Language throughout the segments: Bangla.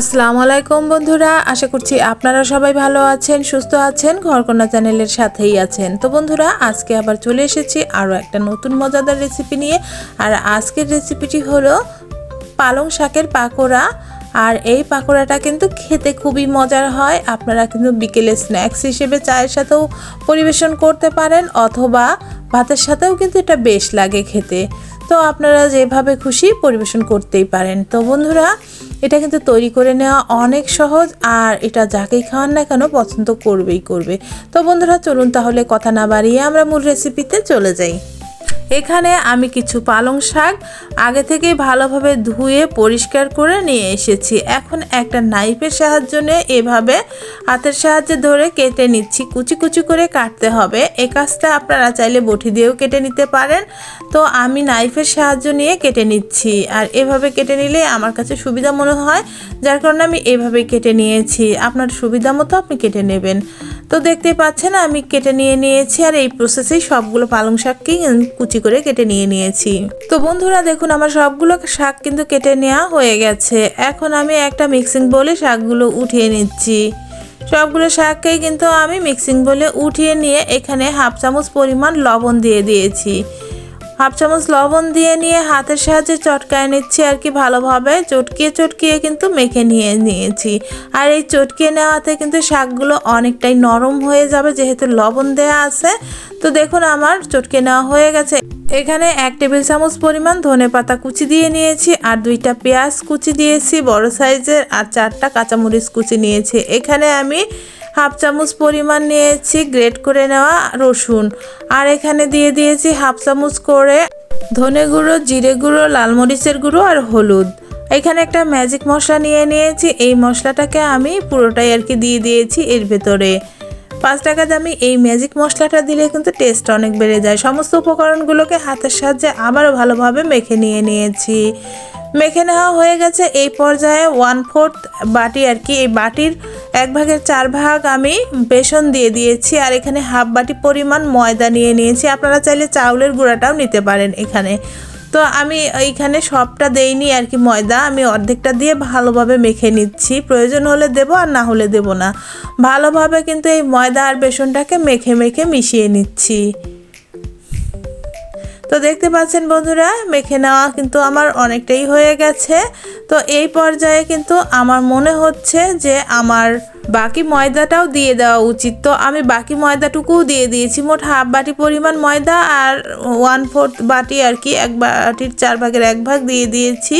আসসালামু আলাইকুম বন্ধুরা, আশা করছি আপনারা সবাই ভালো আছেন, সুস্থ আছেন, ঘরকন্যা চ্যানেলের সাথেই আছেন। তো বন্ধুরা, আজকে আবার চলে এসেছি আরও একটা নতুন মজাদার রেসিপি নিয়ে, আর আজকের রেসিপিটি হলো পালং শাকের পাকোড়া, আর এই পাকোড়াটা কিন্তু খেতে খুবই মজার হয়। আপনারা কিন্তু বিকেলে স্ন্যাক্স হিসেবে চায়ের সাথেও পরিবেশন করতে পারেন, অথবা ভাতের সাথেও কিন্তু এটা বেশ লাগে খেতে। তো আপনারা যেভাবে খুশি পরিবেশন করতেই পারেন। তো বন্ধুরা এটা কিন্তু তৈরি করে নেওয়া অনেক সহজ, আর এটা যাকেই খাওয়ান না কেন পছন্দ করবেই করবে। তো বন্ধুরা, চলুন তাহলে কথা না বাড়িয়ে আমরা মূল রেসিপিতে চলে যাই। এখানে আমি কিছু পালং শাক আগে থেকেই ভালোভাবে ধুয়ে পরিষ্কার করে নিয়ে এসেছি। এখন একটা নাইফের সাহায্য নিয়ে এভাবে হাতের সাহায্যে ধরে কেটে নিচ্ছি। কুচি কুচি করে কাটতে হবে। এ কাজটা আপনারা চাইলে বটি দিয়েও কেটে নিতে পারেন। তো আমি নাইফের সাহায্য নিয়ে কেটে নিচ্ছি। আর এভাবে কেটে নিলে আমার কাছে সুবিধা মনে হয়, যার কারণে আমি এভাবে কেটে নিয়েছি। আপনার সুবিধা মতো আপনি কেটে নেবেন। তো দেখতে পাচ্ছেন, আমি কেটে নিয়ে নিয়েছি। আর এই প্রসেসেই সবগুলো পালং শাককেই কুচি করে কেটে নিয়ে নিয়েছি। তো বন্ধুরা, দেখুন, আমার সবগুলো শাক কিন্তু কেটে নেওয়া হয়ে গেছে। এখন আমি একটা মিক্সিং বলে শাকগুলো উঠিয়ে নিচ্ছি। সবগুলো শাককেই কিন্তু আমি মিক্সিং বলে উঠিয়ে নিয়ে এখানে হাফ চামচ পরিমাণ লবণ দিয়ে দিয়েছি। হাফ চামচ লবণ দিয়ে নিয়ে হাতের সাহায্যে চটকায় নিচ্ছি আর কি ভালোভাবে। চটকিয়ে চটকিয়ে কিন্তু মেখে নিয়ে নিয়েছি। আর এই চটকিয়ে নেওয়াতে কিন্তু শাকগুলো অনেকটাই নরম হয়ে যাবে যেহেতু লবণ দেয়া আছে। তো দেখুন আমার চটকে নেওয়া হয়ে গেছে। এখানে এক টেবিল চামচ পরিমাণ ধনে পাতা কুচি দিয়ে নিয়েছি আর দুইটা পেঁয়াজ কুচি দিয়েছি, বড় সাইজের, আর চারটা কাঁচামরিচ কুচি নিয়েছি। এখানে আমি হাফ চামচ পরিমাণ নিয়েছি, গ্রেট করে নেওয়া রসুন। আর এখানে দিয়ে দিয়েছি হাফ চামচ করে ধনে গুঁড়ো, জিরে গুঁড়ো, লাল মরিচের গুঁড়ো আর হলুদ। এখানে একটা ম্যাজিক মশলা নিয়ে নিয়েছি, এই মশলাটাকে আমি পুরোটাই আর কি দিয়ে দিয়েছি এর ভেতরে। পাঁচ টাকা দামি এই ম্যাজিক মশলাটা দিলে কিন্তু টেস্ট অনেক বেড়ে যায়। সমস্ত উপকরণগুলোকে হাতের সাহায্যে আবারও ভালোভাবে মেখে নিয়ে নিয়েছি। মেখে নেওয়া হয়ে গেছে এই পর্যায়ে ওয়ান ফোর্থ বাটি আর কি, এই বাটির এক ভাগের চার ভাগ আমি বেসন দিয়ে দিয়েছি, আর এখানে হাফ বাটি পরিমাণ ময়দা নিয়ে নিয়েছি। আপনারা চাইলে চাউলের গুঁড়াটাও নিতে পারেন এখানে। তো আমি এইখানে সবটা দেইনি আর কি ময়দা, আমি অর্ধেকটা দিয়ে ভালোভাবে মেখে নিচ্ছি। প্রয়োজন হলে দেবো আর না হলে দেবো না। ভালোভাবে কিন্তু এই ময়দা আর বেসনটাকে মেখে মেখে মিশিয়ে নিচ্ছি। তো দেখতে পাচ্ছেন বন্ধুরা, মেখে নেওয়া কিন্তু আমার অনেকটাই হয়ে গেছে। তো এই পর্যায়ে কিন্তু আমার মনে হচ্ছে যে আমার বাকি ময়দাটাও দিয়ে দেওয়া উচিত। তো আমি বাকি ময়দাটুকুও দিয়ে দিয়েছি, মোট হাফ বাটি পরিমাণ ময়দা আর ওয়ান ফোর্থ বাটি আর কি এক বাটির চার ভাগের এক ভাগ দিয়ে দিয়েছি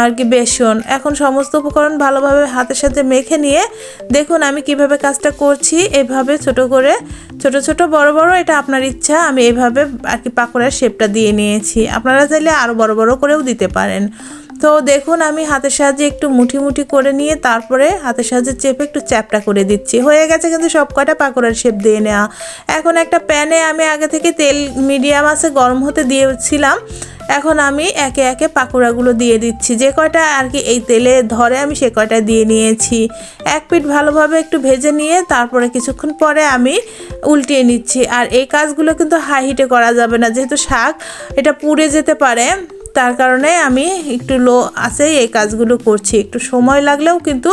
আর কি বেসন। এখন সমস্ত উপকরণ ভালোভাবে হাতের সাথে মেখে নিয়ে দেখুন আমি কীভাবে কাজটা করছি। এভাবে ছোট করে ছোট ছোট, বড় বড়, এটা আপনার ইচ্ছা। আমি এভাবে আর কি পাকোড়ার শেপটা দিয়ে নিয়েছি। আপনারা চাইলে আরও বড় বড় করেও দিতে পারেন। তো দেখুন, আমি হাতের সাহায্যে একটু মুঠি মুঠি করে নিয়ে তারপরে হাতের সাহায্যে চেপে একটু চ্যাপটা করে দিচ্ছি। হয়ে গেছে কিন্তু সব কয়টা পাকোড়ার শেপ দিয়ে নেওয়া। এখন একটা প্যানে আমি আগে থেকে তেল মিডিয়াম আছে, গরম হতে দিয়েছিলাম। এখন আমি একে একে পাকোড়াগুলো দিয়ে দিচ্ছি। যে কয়টা আর কি এই তেলে ধরে আমি সে কয়টা দিয়ে নিয়েছি। এক পিঠ ভালোভাবে একটু ভেজে নিয়ে তারপরে কিছুক্ষণ পরে আমি উল্টিয়ে নিচ্ছি। আর এই কাজগুলো কিন্তু হাই হিটে করা যাবে না। যেহেতু শাক, এটা পুড়ে যেতে পারে। তার কারণে আমি একটু লো আছে এই কাজগুলো করছি। একটু সময় লাগলেও কিন্তু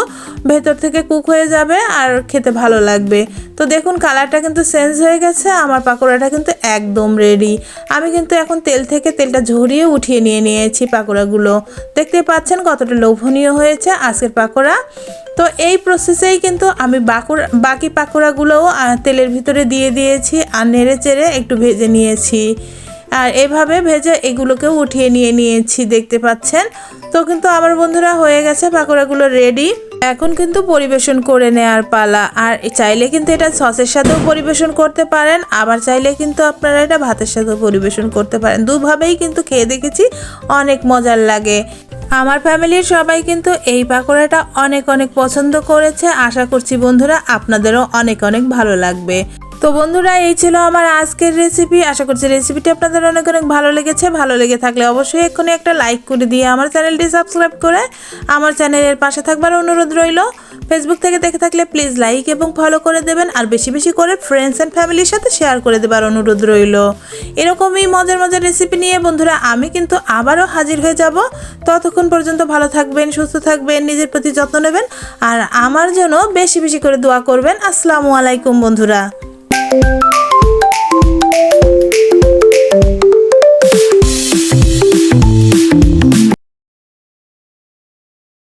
ভেতর থেকে কুক হয়ে যাবে আর খেতে ভালো লাগবে। তো দেখুন, কালারটা কিন্তু চেঞ্জ হয়ে গেছে, আমার পাকোড়াটা কিন্তু একদম রেডি আমি কিন্তু এখন তেল থেকে তেলটা ঝরিয়ে উঠিয়ে নিয়ে নিয়েছি পাকোড়াগুলো। দেখতে পাচ্ছেন কতটা লোভনীয় হয়েছে আজকের পাকোড়া। তো এই প্রসেসেই কিন্তু আমি বাকুড়া, বাকি পাকোড়াগুলোও তেলের ভিতরে দিয়ে দিয়েছি আর নেড়ে চেড়ে একটু ভেজে নিয়েছি। আর এভাবে ভেজে এগুলোকেও উঠিয়ে নিয়ে নিয়েছি, দেখতে পাচ্ছেন? তো কিন্তু আমার বন্ধুরা হয়ে গেছে, পাকোড়াগুলো রেডি এখন কিন্তু পরিবেশন করে নেওয়ার পালা। আর চাইলে কিন্তু এটা সসের সাথেও পরিবেশন করতে পারেন, আবার চাইলে কিন্তু আপনারা এটা ভাতের সাথেও পরিবেশন করতে পারেন। দুভাবেই কিন্তু খেয়ে দেখেছি, অনেক মজার লাগে। আমার ফ্যামিলির সবাই কিন্তু এই পাকোড়াটা অনেক অনেক পছন্দ করেছে। আশা করছি বন্ধুরা আপনাদেরও অনেক অনেক ভালো লাগবে। তো বন্ধুরা, এই ছিল আমার আজকের রেসিপি আশা করছি রেসিপিটি আপনাদের অনেক অনেক ভালো লেগেছে। ভালো লেগে থাকলে অবশ্যই এক্ষুনি একটা লাইক করে দিয়ে আমার চ্যানেলটি সাবস্ক্রাইব করে আমার চ্যানেলের পাশে থাকবার অনুরোধ রইল। ফেসবুক থেকে দেখে থাকলে প্লিজ লাইক এবং ফলো করে দেবেন আর বেশি বেশি করে ফ্রেন্ডস অ্যান্ড ফ্যামিলির সাথে শেয়ার করে দেবার অনুরোধ রইল। এরকমই মজার মজার রেসিপি নিয়ে বন্ধুরা, আমি কিন্তু আবারও হাজির হয়ে যাব। ততক্ষণ পর্যন্ত ভালো থাকবেন, সুস্থ থাকবেন, নিজের প্রতি যত্ন নেবেন আর আমার জন্য বেশি বেশি করে দোয়া করবেন। আসসালামু আলাইকুম বন্ধুরা। you